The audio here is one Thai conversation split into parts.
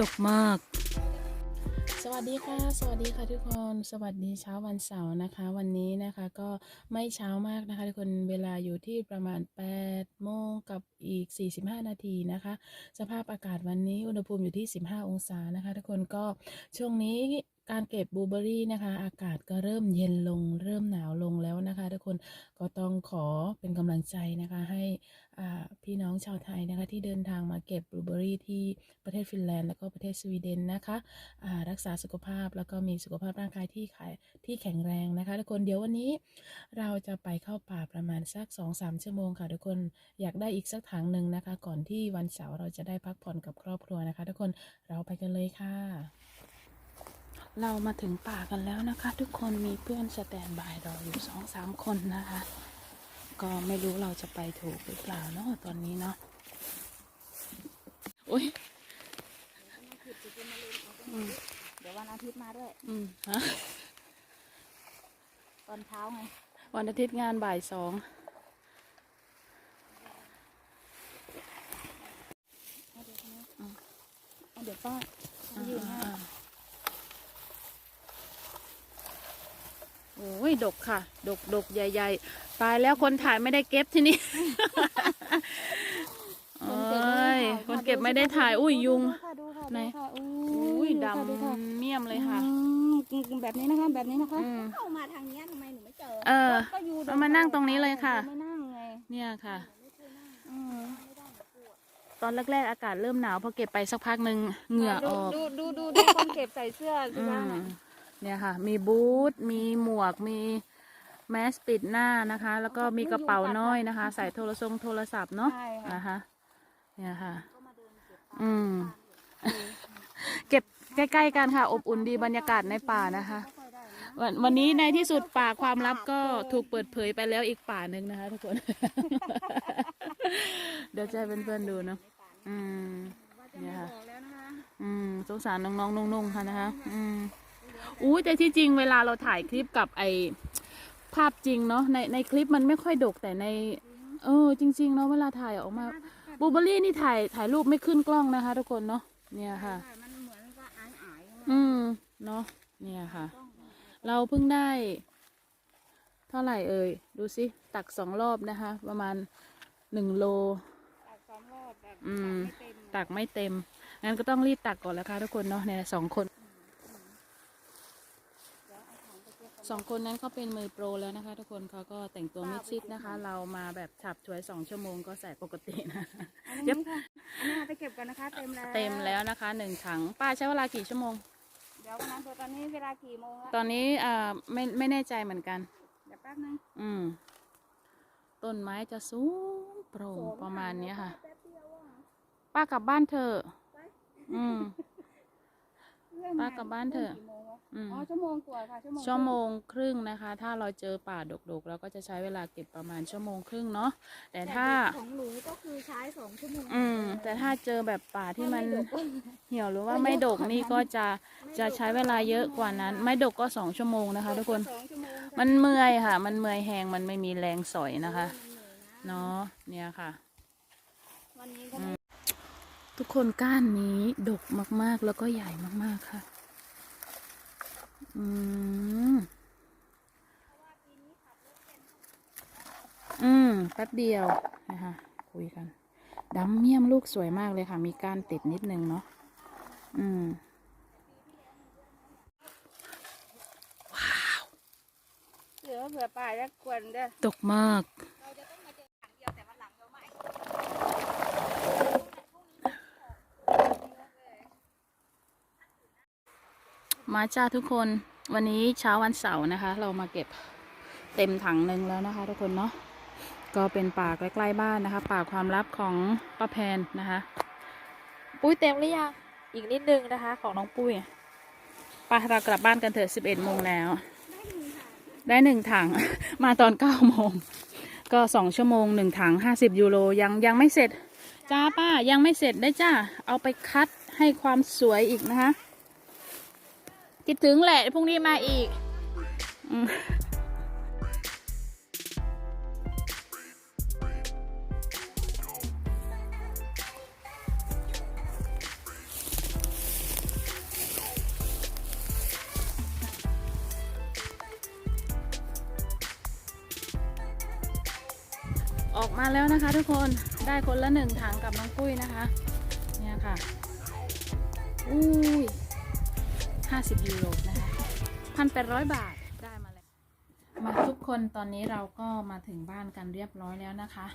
ตกมาก สวัสดีค่ะ สวัสดีค่ะทุกคน สวัสดีเช้าวันเสาร์นะคะ วันนี้นะคะก็ไม่เช้ามากนะคะทุกคนเวลาอยู่ที่ประมาณ8โมงกับอีก 45 นาทีนะคะ สภาพอากาศวันนี้อุณหภูมิอยู่ที่ 15 องศานะคะ ทุกคนก็ช่วงนี้ การเก็บบลูเบอรี่นะคะ อากาศก็เริ่มเย็นลง เริ่มหนาวลงแล้วนะคะ ทุกคนก็ต้องขอเป็นกำลังใจนะคะ ให้พี่น้องชาวไทยนะคะ ที่เดินทางมาเก็บบลูเบอรี่ที่ประเทศฟินแลนด์แล้วก็ประเทศสวีเดนนะคะรักษาสุขภาพแล้วก็มีสุขภาพร่างกายที่ขายที่แข็งแรงนะคะ ทุกคนเดี๋ยววันนี้เราจะไปเข้าป่าประมาณสัก 2-3 ชั่วโมงค่ะทุกคนอยากได้อีกสักถังหนึ่งนะคะ ก่อนที่วันเสาร์เราจะได้พักผ่อนกับครอบครัวนะคะ ทุกคนเราไปกันเลยค่ะ เรามาถึงป่ากันแล้วนะคะ ทุกคนมีเพื่อนสแตนบายรออยู่สองสามคนนะคะ ก็ไม่รู้เราจะไปถูกหรือเปล่าเนาะตอนนี้เนาะอุ้ยอืมเดี๋ยววันอาทิตย์มาด้วย อืมฮะตอนเช้าไง วันอาทิตย์งานบ่ายสองเอาเดี๋ยวนี้เอาเดี๋ยวป้าเอายืนให้ อ่า โอ้ยดกค่ะ ดกดกใหญ่ ๆ ตายแล้วคนถ่ายไม่ได้เก็บที่นี่โอ้ยคนเก็บไม่ได้ถ่าย อุ้ยยุง ดูค่ะดูค่ะไหน ดูค่ะอุ้อุ้ยดูค่ะดูค่ะดำเมี่ยมเลยค่ะ อืมแบบนี้นะคะ แบบนี้นะคะอืม เข้ามาทางเนี้ยทำไมหนูไม่เจอเออ ก็อยู่เอามานั่งตรงนี้เลยค่ะ ไม่นั่งไงเนี่ยค่ะ อืมตอนแรกๆอากาศเริ่มหนาวพอเก็บไปสักพักหนึ่งเหงื่อออก ดูดูดูดูคนเก็บใส่เสื้อสิอืคะมน่ะ เนี่ยค่ะ มีบูทมีหมวกมีแมสปิดหน้านะคะ แล้วก็มีกระเป๋าน้อยนะคะ ใส่โทรศัพท์โทรศัพท์เนาะใช่ค่ะ นะคะเนี่ยค่ะ อืม เก็บใกล้ๆกันค่ะ อบอุ่นดีบรรยากาศในป่านะคะ วันวันนี้ในที่สุดป่าความลับก็ถูกเปิดเผยไปแล้วอีกป่าหนึ่งนะคะ ทุกคน เดี๋ยวจะให้เพื่อนๆดูเนาะอืม เนี่ยค่ะบอกแล้วนะคะอืมสงสารน้องๆนุ่งๆค่ะนะคะ อืม อู้แต่ที่จริงเวลาเราถ่ายคลิปกับไอภาพจริงเนาะในในคลิปมันไม่ค่อยดกแต่ใน เออ จริง ๆ เนาะเวลาถ่ายออกมาบูเบอรี่นี่ถ่ายถ่ายรูปไม่ขึ้นกล้องนะคะ ทุกคนเนาะเนี่ยค่ะ มันเหมือนว่าอายอายอืมเนาะเนี่ยค่ะ เราเพิ่งได้ เท่าไหร่เอ่ยดูสิตักสองรอบนะคะ ประมาณหนึ่งโลตักสองรอบแบบอืมไม่เต็มตักไม่เต็มงั้นก็ต้องรีบตักก่อนแล้วค่ะทุกคนเนาะเนี่ยสองคน สองคนนั้นเขาเป็นมือโปรแล้วนะคะ ทุกคนเขาก็แต่งตัวมิดชิดนะคะ เรามาแบบฉับฉวยสองชั่วโมงก็ใส่ปกตินะอันเย็นี้บค่ะอันนี้เอาไปเก็บกันนะคะ เต็มแล้วเต็มแล้วนะคะหนึ่งถังป้าใช้เวลากี่ชั่วโมง เดี๋ยววันนั้นตอนนี้เวลากี่โมงแล้วตอนนี้อ่าไม่ไม่แน่ใจเหมือนกัน เดี๋ยวแป๊บนึงอืมต้นไม้จะสูงโปร่งประมาณเนี้ยค่ะแป๊บเดียวอะป้ากลับบ้านเถอะไปอืมเรื่อง ป้ากลับบ้านเถอะกี่โมงวะอืม อ๋อชั่วโมงกว่าค่ะชั่วโมงชั่วโมงครึ่งนะคะ ถ้าเราเจอป่าดกๆเราก็จะใช้เวลาเก็บประมาณชั่วโมงครึ่งเนาะแต่ถ้า ของหนูก็คือใช้สองชั่วโมงอืม แต่ถ้าเจอแบบป่าที่มันถ้าไดกเหี่ยวหรือว่าไม่ดกนี่ก็จะจะใช้เวลาเยอะกว่านั้น ไม่ดกก็สองชั่วโมงนะคะ ทุกคน สองชั่วโมงมันเมื่อยค่ะ มันเมื่อยแหงมันไม่มีแรงสอยนะคะ เนาะ เนี่ยค่ะ วันนี้ก็อืม ทุกคนก้านนี้ดกมาก ๆ แล้วก็ใหญ่มาก ๆ ค่ะ อืม อืมแป๊บเดียวนะคะคุยกันดำเมี่ยมลูกสวยมากเลยค่ะ มีก้านติดนิดนึงเนาะ อืมเดี๋ยวเผื่อป่าจะกวนเด้อตกมาก เราจะต้องมาเจอถังเดียวแต่วันหลังเราไม่ มาจ้าทุกคนวันนี้เช้าวันเสาร์นะคะ เรามาเก็บเต็มถังหนึ่งแล้วนะคะ ทุกคนเนาะก็เป็นป่าใกล้ๆบ้านนะคะ ป่าความลับของป้าแพนนะคะ ปุ้ยเต็มหรือยังอีกนิดนึงนะคะ ของน้องปุ้ยไปเรากลับบ้านกันเถอะสิบเอ็ดโมงแล้ว ได้หนึ่งถัง มาตอนเก้าโมงก็สองชั่วโมงหนึ่งถังห้าสิบยูโรยังยังไม่เสร็จ จ้าป้ายังไม่เสร็จได้จ้าเอาไปคัดให้ความสวยอีกนะคะ คิดถึงแหละพรุ่งนี้มาอีกออกมาแล้วนะคะทุกคนได้คนละหนึ่งถังกับน้องปุ้ยนะคะ เนี่ยค่ะ อุ้ย ห้าสิบยูโรนะคะพันแปดร้อยบาทได้มาแล้ว มาทุกคนตอนนี้เราก็มาถึงบ้านกันเรียบร้อยแล้วนะคะ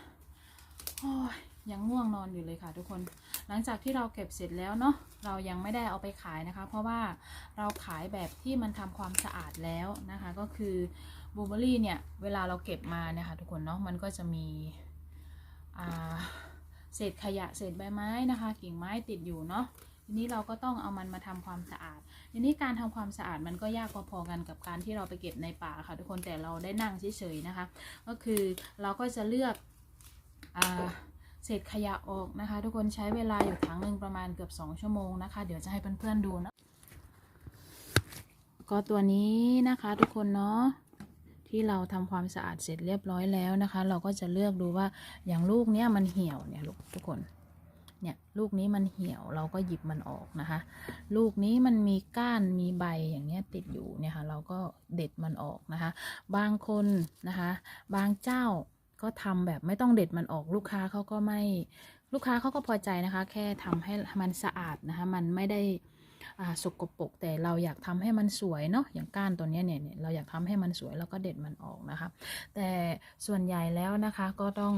โอ้ยยังง่วงนอนอยู่เลยค่ะทุกคน หลังจากที่เราเก็บเสร็จแล้วเนาะเรายังไม่ได้เอาไปขายนะคะ เพราะว่าเราขายแบบที่มันทำความสะอาดแล้วนะคะ ก็คือบูเบอรี่เนี่ยเวลาเราเก็บมาเนี่ยค่ะทุกคนเนาะมันก็จะมีเศษขยะเศษใบไม้นะคะ กิ่งไม้ติดอยู่เนาะ ทีนี้เราก็ต้องเอามันมาทำความสะอาด ทีนี้การทำความสะอาดมันก็ยากพอๆกันกับการที่เราไปเก็บในป่าค่ะทุกคนแต่เราได้นั่งเฉยๆนะคะ ก็คือเราก็จะเลือกอ่าเศษขยะออกนะคะ ทุกคนใช้เวลาอยู่ถังหนึ่งประมาณเกือบ 2 ชั่วโมงนะคะ เดี๋ยวจะให้เพื่อนๆดูนะก็ตัวนี้นะคะทุกคนเนาะที่เราทำความสะอาดเสร็จเรียบร้อยแล้วนะคะ เราก็จะเลือกดูว่าอย่างลูกเนี้ยมันเหี่ยวเนี่ยลูกทุกคน เนี่ยลูกนี้มันเหี่ยวเราก็หยิบมันออกนะคะ ลูกนี้มันมีก้านมีใบอย่างเงี้ยติดอยู่เนี่ยค่ะเราก็เด็ดมันออกนะคะ บางคนนะคะ บางเจ้าก็ทำแบบไม่ต้องเด็ดมันออกลูกค้าเขาก็ไม่ลูกค้าเขาก็พอใจนะคะ แค่ทำให้มันสะอาดนะคะ มันไม่ได้สกปรกแต่เราอยากทำให้มันสวยเนาะอย่างก้านตัวนี้เนี่ยเนี่ยเราอยากทำให้มันสวยเราก็เด็ดมันออกนะคะ แต่ส่วนใหญ่แล้วนะคะก็ต้อง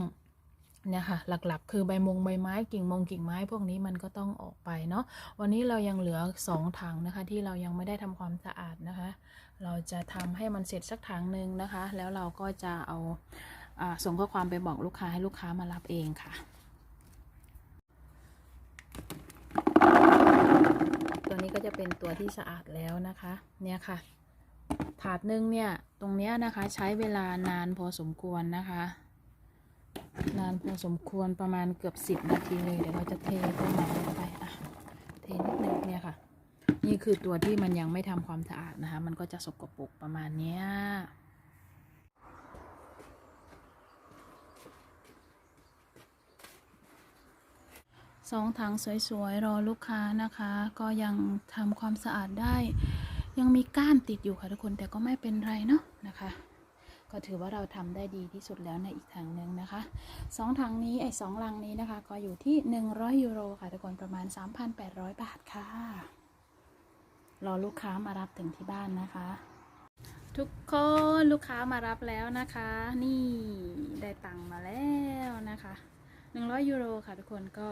เนี่ยค่ะหลักๆ คือใบมงใบไม้กิ่งมงกิ่งไม้พวกนี้มันก็ต้องออกไปเนาะวันนี้เรายังเหลือสองถังนะคะ ที่เรายังไม่ได้ทำความสะอาดนะคะ เราจะทำให้มันเสร็จสักถังหนึ่งนะคะ แล้วเราก็จะเอาส่งข้อความไปบอกลูกค้าให้ลูกค้ามารับเองค่ะตัวนี้ก็จะเป็นตัวที่สะอาดแล้วนะคะเนี่ยค่ะถาดหนึ่งเนี่ยตรงเนี้ยนะคะใช้เวลานานพอสมควรนะคะ นานพอสมควรประมาณเกือบสิบนาทีเลย เดี๋ยวเราจะเทตัวใหม่ลงไปอะเทนิดนึงเนี่ยค่ะ นี่คือตัวที่มันยังไม่ทำความสะอาดนะคะ มันก็จะสกปรกประมาณเนี้ยสองถังสวยๆ รอลูกค้านะคะ ก็ยังทำความสะอาดได้ ยังมีก้านติดอยู่ค่ะทุกคนแต่ก็ไม่เป็นไรเนาะนะคะ ก็ถือว่าเราทำได้ดีที่สุดแล้วในอีกถังหนึ่งนะคะสองถังนี้ไอ้สองลังนี้นะคะ ก็อยู่ที่ 100 ยูโรค่ะทุกคนประมาณ 3,800 บาทค่ะ รอลูกค้ามารับถึงที่บ้านนะคะ ทุกคนลูกค้ามารับแล้วนะคะ นี่ได้ตังค์มาแล้วนะคะ 100 ยูโรค่ะทุกคนก็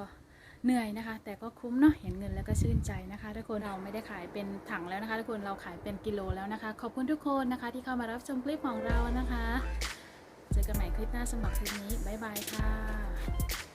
เหนื่อยนะคะ แต่ก็คุ้มเนาะเห็นเงินแล้วก็ชื่นใจนะคะ ทุกคนเราไม่ได้ขายเป็นถังแล้วนะคะ ทุกคนเราขายเป็นกิโลแล้วนะคะ ขอบคุณทุกคนนะคะ ที่เข้ามารับชมคลิปของเรานะคะ เจอกันใหม่คลิปหน้าสำหรับคลิปนี้บ๊ายบายค่ะ